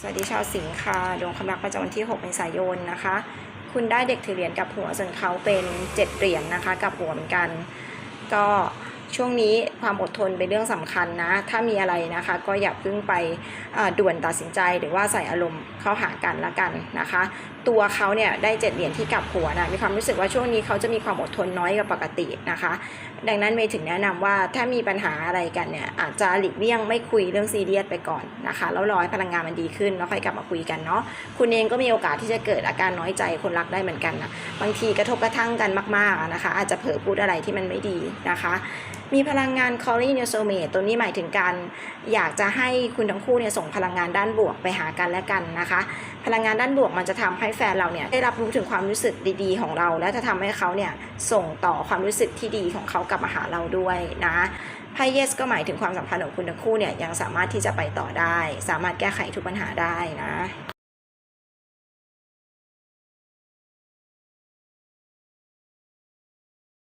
สวัสดีชาวสิงค์ค่ะดวงความรักประจำวันที่ 6 เมษายนนะคะ คุณได้เด็กถือเหรียญกับหัวส่วนเขาเป็น 7 เหรียญนะคะ กับหัวเหมือนกัน ก็ ช่วงนี้ความอดทนเป็นเรื่องสำคัญนะ ถ้ามีอะไรนะคะ ก็อย่าเพิ่งไปด่วนตัดสินใจหรือว่าใส่อารมณ์เข้าหากันละกันนะคะ ตัวเขาเนี่ยได้เจ็ดเหรียญที่กลับหัวนะมีความรู้สึกว่าช่วงนี้เขาจะมีความอดทนน้อยกว่าปกตินะคะ ดังนั้นเมย์ถึงแนะนำว่าถ้ามีปัญหาอะไรกันเนี่ยอาจจะหลีกเลี่ยงไม่คุยเรื่องซีเรียสไปก่อนนะคะแล้วรอให้พลังงานมันดีขึ้นแล้วค่อยกลับมาคุยกันเนาะคุณเองก็มีโอกาสที่จะเกิดอาการน้อยใจคนรักได้เหมือนกันนะบางทีกระทบกระทั่งกันมากๆนะคะ อาจจะเผลอพูดอะไรที่มันไม่ดีนะคะมีพลังงาน calling your soulmate ตัวนี้หมายถึงการอยากจะให้คุณทั้งคู่เนี่ยส่งพลังงานด้านบวกไปหากันและกันนะคะ พลังงานด้านบวกมันจะทำให้แฟนเราเนี่ยได้รับรู้ถึงความรู้สึกดีๆ ของเรา และจะทำให้เขาเนี่ยส่งต่อความรู้สึกที่ดีของเขากลับมาหาเราด้วยนะไพ่เยสก็หมายถึงความสัมพันธ์ของคุณทั้งคู่เนี่ยยังสามารถที่จะไปต่อได้ สามารถแก้ไขทุกปัญหาได้นะ